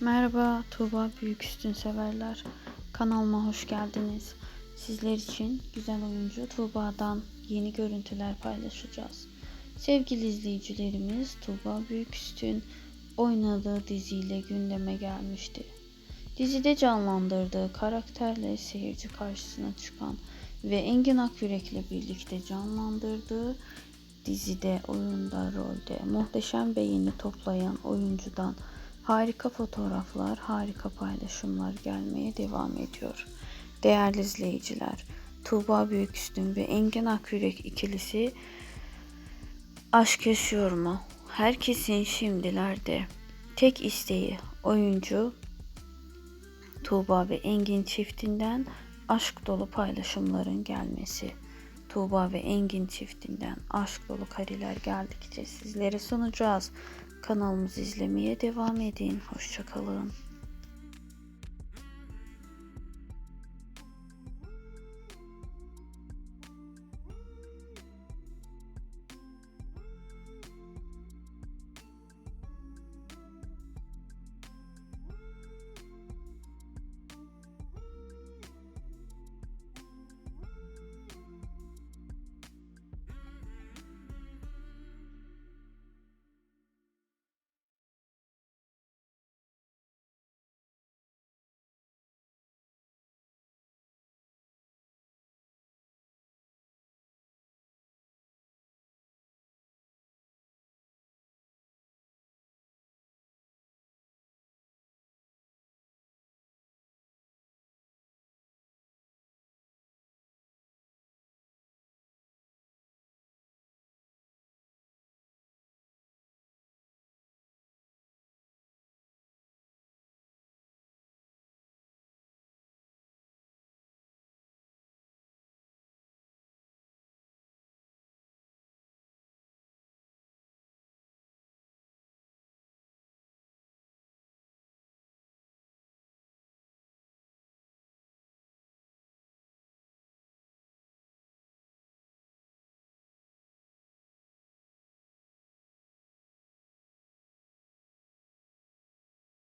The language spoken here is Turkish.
Merhaba Tuğba Büyüküstün severler. Kanalıma hoş geldiniz. Sizler için güzel oyuncu Tuğba'dan yeni görüntüler paylaşacağız. Sevgili izleyicilerimiz Tuğba Büyüküstün oynadığı diziyle gündeme gelmişti. Dizide canlandırdığı karakterle seyirci karşısına çıkan ve Engin Akyürek'le birlikte canlandırdığı dizide, oyunda, rolde muhteşem beğeni toplayan oyuncudan harika fotoğraflar, harika paylaşımlar gelmeye devam ediyor. Değerli izleyiciler, Tuğba Büyüküstün ve Engin Akyürek ikilisi aşk yaşıyor mu? Herkesin şimdilerde tek isteği oyuncu Tuğba ve Engin çiftinden aşk dolu paylaşımların gelmesi. Tuğba ve Engin çiftinden aşk dolu kareler geldikçe sizlere sunacağız. Kanalımızı izlemeye devam edin. Hoşçakalın.